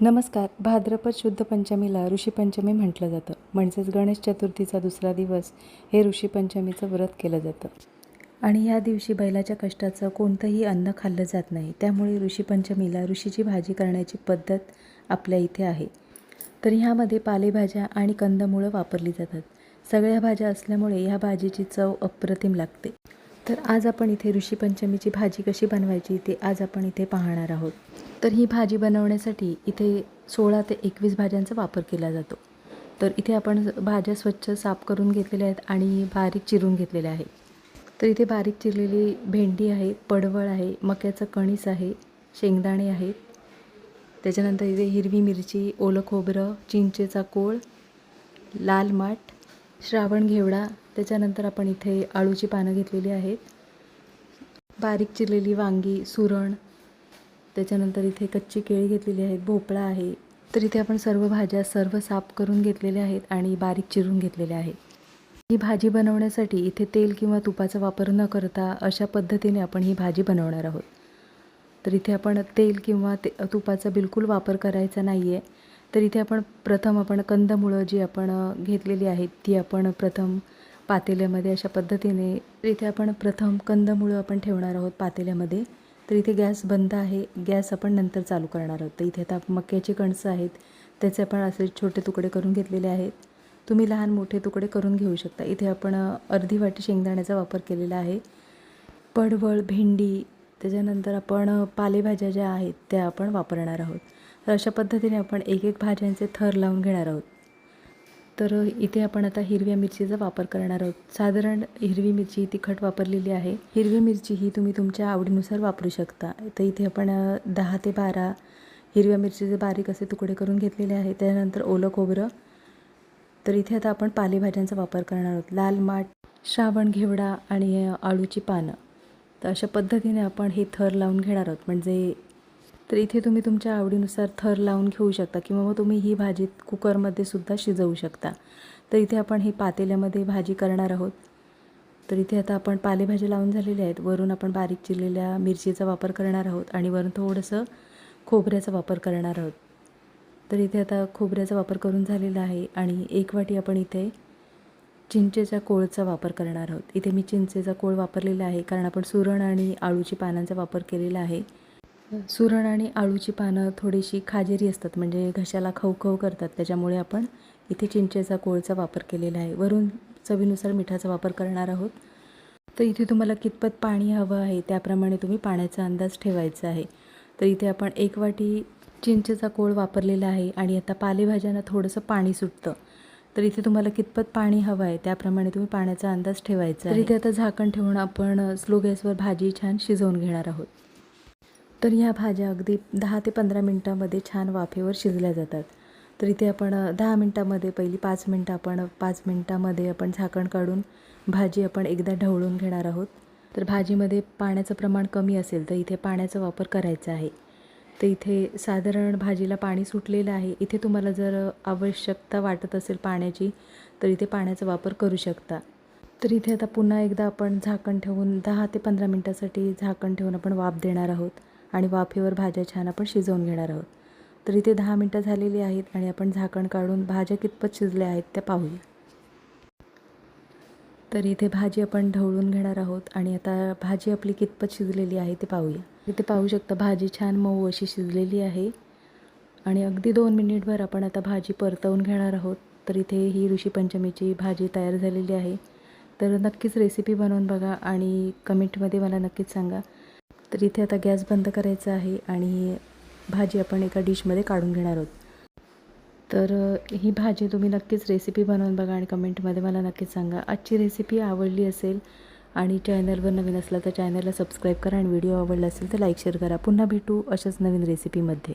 नमस्कार. भाद्रपद शुद्ध पंचमीला ऋषीपंचमी म्हटलं जातं. म्हणजेच गणेश चतुर्थीचा दुसरा दिवस हे ऋषीपंचमीचं व्रत केलं जातं. आणि या दिवशी बैलाच्या कष्टाचं कोणतंही अन्न खाल्लं जात नाही. त्यामुळे ऋषीपंचमीला ऋषीची भाजी करण्याची पद्धत आपल्या इथे आहे. तर ह्यामध्ये पालेभाज्या आणि कंदमुळं वापरली जातात. सगळ्या भाज्या असल्यामुळे ह्या भाजीची चव अप्रतिम लागते. तर आज आपण इथे ऋषीपंचमीची भाजी कशी बनवायची ते आज आपण इथे पाहणार आहोत. तर ही भाजी बनवण्यासाठी इथे सोळा ते एकवीस भाज्यांचा वापर केला जातो. तर इथे आपण भाज्या स्वच्छ साफ करून घेतलेल्या आहेत आणि बारीक चिरून घेतलेल्या आहेत. तर इथे बारीक चिरलेली भेंडी आहे पडवळ आहे मक्याचं कणीस आहे शेंगदाणे आहेत. त्याच्यानंतर इथे हिरवी मिरची ओलं खोबरं चिंचेचा कोळ लाल माठ श्रावण घेवडा त्याच्यानंतर आपण इथे आळूची पानं घेतलेली आहेत. बारीक चिरलेली वांगी सुरण त्याच्यानंतर इथे कच्ची केळी घेतलेली आहेत भोपळा आहे. तर इथे आपण सर्व भाज्या सर्व साफ करून घेतलेल्या आहेत आणि बारीक चिरून घेतलेल्या आहेत. ही भाजी बनवण्यासाठी इथे तेल किंवा तुपाचा वापर न करता अशा पद्धतीने आपण ही भाजी बनवणार आहोत. तर इथे आपण तेल किंवा ते तुपाचा बिलकुल वापर करायचा नाही आहे तर इथे आपण प्रथम आपण कंदमुळं जी आपण घेतलेली आहेत ती आपण प्रथम पातेल्यामध्ये अशा पद्धतीने तर इथे आपण प्रथम कंदमुळं आपण ठेवणार आहोत पातेल्यामध्ये. तर इथे गॅस बंद आहे गॅस आपण नंतर चालू करणार आहोत. तर इथे आता मक्याची कणसं आहेत त्याचे आपण असे छोटे तुकडे करून घेतलेले आहेत. तुम्ही लहान मोठे तुकडे करून घेऊ शकता. इथे आपण अर्धी वाटी शेंगदाण्याचा वापर केलेला आहे. पडवळ भेंडी त्याच्यानंतर आपण पालेभाज्या ज्या आहेत त्या आपण वापरणार आहोत. तर अशा पद्धतीने आपण एक एक भाज्यांचे थर लावून घेणार आहोत. तर इथे आपण आता हिरव्या मिरचीचा वापर करणार आहोत. साधारण हिरवी मिरची तिखट वापरलेली आहे. हिरवी मिरची ही तुम्ही तुमच्या आवडीनुसार वापरू शकता. तर इथे आपण दहा ते बारा हिरव्या मिरचीचे बारीक असे तुकडे करून घेतलेले आहे त्यानंतर ओलं खोबरं. तर इथे आता आपण पालेभाज्यांचा वापर करणार आहोत. लाल माठ श्रावण घेवडा आणि आळूची पानं. तर अशा पद्धतीने आपण हे थर लावून घेणार आहोत. म्हणजे तर इथे तुम्ही तुमच्या आवडीनुसार थर लावून घेऊ शकता किंवा मग तुम्ही ही भाजी कुकरमध्ये सुद्धा शिजवू शकता. तर इथे आपण ही पातेल्यामध्ये भाजी करणार आहोत. तर इथे आता आपण पालेभाज्या लावून झालेल्या आहेत. वरून आपण बारीक चिरलेल्या मिरचीचा वापर करणार आहोत आणि वरून थोडंसं खोबऱ्याचा वापर करणार आहोत. तर इथे आता खोबऱ्याचा वापर करून झालेला आहे आणि एक वाटी आपण इथे चिंचेच्या कोळचा वापर करणार आहोत. इथे मी चिंचेचा कोळ वापरलेला आहे कारण आपण सुरण आणि आळूची पानांचा वापर केलेला आहे. सुरण आणि आळूची पानं थोडीशी खाजेरी असतात म्हणजे घशाला खवखव करतात. त्याच्यामुळे आपण इथे चिंचेचा कोळचा वापर केलेला आहे. वरून चवीनुसार मिठाचा वापर करणार आहोत. तर इथे तुम्हाला कितपत पाणी हवं आहे त्याप्रमाणे तुम्ही पाण्याचा अंदाज ठेवायचा आहे. तर इथे आपण एक वाटी चिंचेचा कोळ वापरलेला आहे आणि आता पालेभाज्यांना थोडंसं पाणी सुटतं. तर इथे तुम्हाला कितपत पाणी हवं आहे त्याप्रमाणे तुम्ही पाण्याचा अंदाज ठेवायचा तर इथे आता झाकण ठेवून आपण स्लो गॅसवर भाजी छान शिजवून घेणार आहोत. तर ह्या भाज्या अगदी दहा ते पंधरा मिनटामध्ये छान वाफेवर शिजल्या जातात. तर इथे आपण दहा मिनटामध्ये पहिली पाच मिनटं आपण पाच मिनटामध्ये आपण झाकण काढून भाजी आपण एकदा ढवळून घेणार आहोत. तर भाजीमध्ये पाण्याचं प्रमाण कमी असेल तर इथे पाण्याचा वापर करायचा आहे. तर इथे साधारण भाजीला पाणी सुटलेलं आहे. इथे तुम्हाला जर आवश्यकता वाटत असेल पाण्याची तर इथे पाण्याचा वापर करू शकता. तर इथे आता पुन्हा एकदा आपण झाकण ठेवून दहा ते पंधरा मिनटासाठी झाकण ठेवून आपण वाफ देणार आहोत. आणि वाफेवर भाज्या छान आपण शिजवून घेणार आहोत. तर इथे दहा मिनटं झालेली आहेत आणि आपण झाकण काढून भाज्या कितपत शिजल्या आहेत त्या पाहूया. तर इथे भाजी आपण ढवळून घेणार आहोत आणि आता भाजी आपली कितपत शिजलेली आहे ते पाहूया. इथे पाहू शकता भाजी छान मऊ अशी शिजलेली आहे. आणि अगदी दोन मिनिटभर आपण आता भाजी परतवून घेणार आहोत. तर इथे ही ऋषीपंचमीची भाजी तयार झालेली आहे. तर नक्कीच रेसिपी बनवून बघा आणि कमेंटमध्ये मला नक्कीच सांगा. तर इथे आता गॅस बंद करायचा आहे आणि भाजी आपण एका डिशमध्ये काढून घेणार आहोत. तर ही भाजी तुम्ही नक्कीच रेसिपी बनवून बघा आणि कमेंटमध्ये मला नक्कीच सांगा. आजची रेसिपी आवडली असेल आणि चॅनलवर नवीन असला तर चॅनलला सबस्क्राईब करा आणि व्हिडिओ आवडला असेल तर लाईक शेअर करा. पुन्हा भेटू अशाच नवीन रेसिपीमध्ये